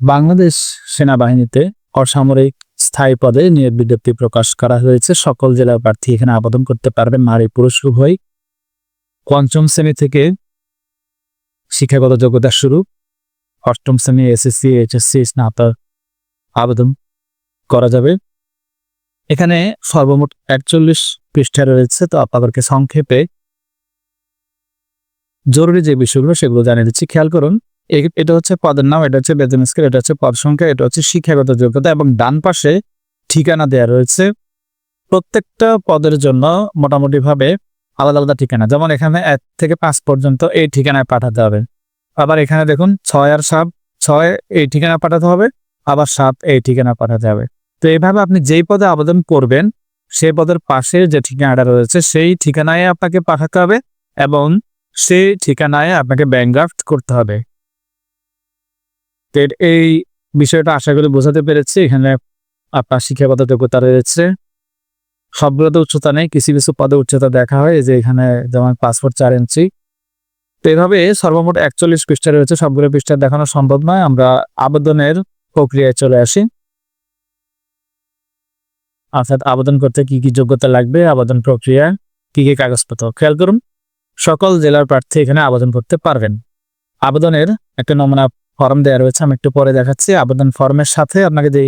বাংলাদেশ সেনাবাহিনীতে অসামরিক স্থায়ী পদে নিয়োগ বিজ্ঞপ্তি প্রকাশ করা হয়েছে। সকল জেলার প্রার্থী এখানে আবেদন করতে পারবেন। নারী, পুরুষ, উভয়। পঞ্চম শ্রেণি থেকে শিক্ষাগত যোগ্যতা শুরু। অষ্টম শ্রেণি এসএসসি, এইচএসসি, স্নাতক আবেদন করা যাবে। এখানে সর্বমোট একচল্লিশ পৃষ্ঠা রয়েছে। তো আপনাদেরকে সংক্ষেপে জরুরি যে বিষয়গুলো, সেগুলো জানিয়ে দিচ্ছি। খেয়াল করুন এটা হচ্ছে পদের নাম, এটা হচ্ছে বেতন স্কেল, এটা হচ্ছে পদ সংখ্যা, এটা হচ্ছে শিক্ষাগত যোগ্যতা এবং ডান পাশে ঠিকানা দেওয়া রয়েছে। প্রত্যেকটা পদের জন্য মোটামুটি ভাবে আলাদা আলাদা ঠিকানা, যেমন এখানে এক থেকে পাঁচ পর্যন্ত এই ঠিকানায় পাঠাতে হবে। আবার এখানে দেখুন, ছয় আর সাত, ছয় এই ঠিকানা পাঠাতে হবে, আবার সাত এই ঠিকানা পাঠাতে হবে। তো এইভাবে আপনি যেই পদে আবেদন করবেন, সেই পদের পাশে যে ঠিকানাটা রয়েছে, সেই ঠিকানায় আপনাকে পাঠাতে হবে এবং সেই ঠিকানায় আপনাকে ব্যাংক করতে হবে। তো এই বিষয়টা আশা করি বোঝাতে পেরেছি। এখানে আপনার শিক্ষাগত যোগ্যতা রয়েছে। সবগুলোতে উচ্চতা নেই, কিছু কিছু পদে উচ্চতা দেখা হয়। যে এখানে যেমন পাসপোর্ট চার ইঞ্চি। তো এভাবে সর্বমোট একচল্লিশ পৃষ্ঠা রয়েছে। সবগুলো পৃষ্ঠা দেখানো সম্ভব নয়। আমরা আবেদনের প্রক্রিয়ায় চলে আসি। অর্থাৎ আবেদন করতে কি কি যোগ্যতা লাগবে, আবেদন প্রক্রিয়া, কি কি কাগজপত্র। খেয়াল করুন, সকল জেলার প্রার্থী এখানে আবেদন করতে পারবেন। আবেদনের একটা নমুনা ফর্ম দেওয়া রয়েছে, আমি একটু পরে দেখাচ্ছি। আবেদন ফর্মের সাথে আপনাকে যে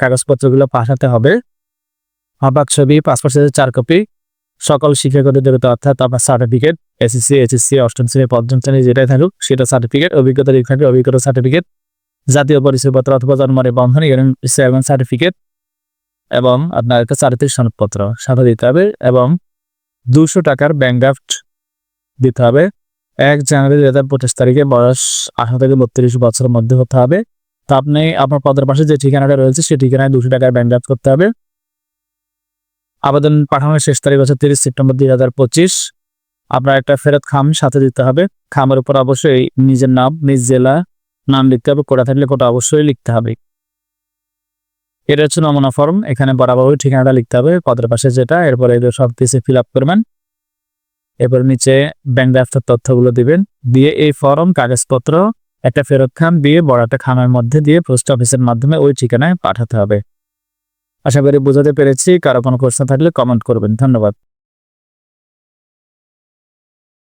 কাগজপত্রগুলো পাঠাতে হবে আবাক ছবি পাসপোর্ট সাইজের চার কপি সকল শিক্ষাগত যোগ্যতা অর্থাৎ আপনার সার্টিফিকেট এসএসসি এইচএসসি অষ্টম শ্রেণি, পঞ্চম শ্রেণি, যেটাই থাকুক, সেটা সার্টিফিকেট অভিজ্ঞতা দিক অভিজ্ঞতা সার্টিফিকেট জাতীয় পরিচয়পত্র অথবা জন্ম নিবন্ধন এবং সার্টিফিকেট এবং আপনার একটা চারিত্রিক সনদপত্র সাথে দিতে হবে এবং দুশো টাকার ব্যাংক ড্রাফট দিতে হবে। এক জানুয়ারি দুই হাজার পঁচিশ তারিখে বয়স আঠারো থেকে বত্রিশ বছরের মধ্যে হতে হবে। তা আপনি আপনার পদের পাশে যে ঠিকানাটা রয়েছে, সেই ঠিকানায় দুশো টাকার ব্যাংক করতে হবে। আবেদন পাঠানোর শেষ তারিখ হচ্ছে তিরিশ সেপ্টেম্বর দুই হাজার পঁচিশ। আপনার একটা ফেরত খাম সাথে দিতে হবে। খামের উপর অবশ্যই নিজের নাম, নিজ জেলা, নাম লিখতে হবে। কোটা থাকলে কোটা অবশ্যই লিখতে হবে। এটা হচ্ছে নমুনা ফর্ম। এখানে বরাবর ঠিকানাটা লিখতে হবে। পদের পাশে যেটা, এরপরে সব কিছু ফিল আপ করবেন। এরপর নিচে ব্যাংক ড্রাফটের তথ্যগুলো দিবেন। দিয়ে এই ফর্ম কাগজপত্র, একটা ফেরত খান দিয়ে বড় একটা খামের মধ্যে দিয়ে পোস্ট অফিসের মাধ্যমে ওই ঠিকানায় পাঠাতে হবে। আশা করি বোঝাতে পেরেছি। কারও কোনো প্রশ্ন থাকলে কমেন্ট করবেন। ধন্যবাদ।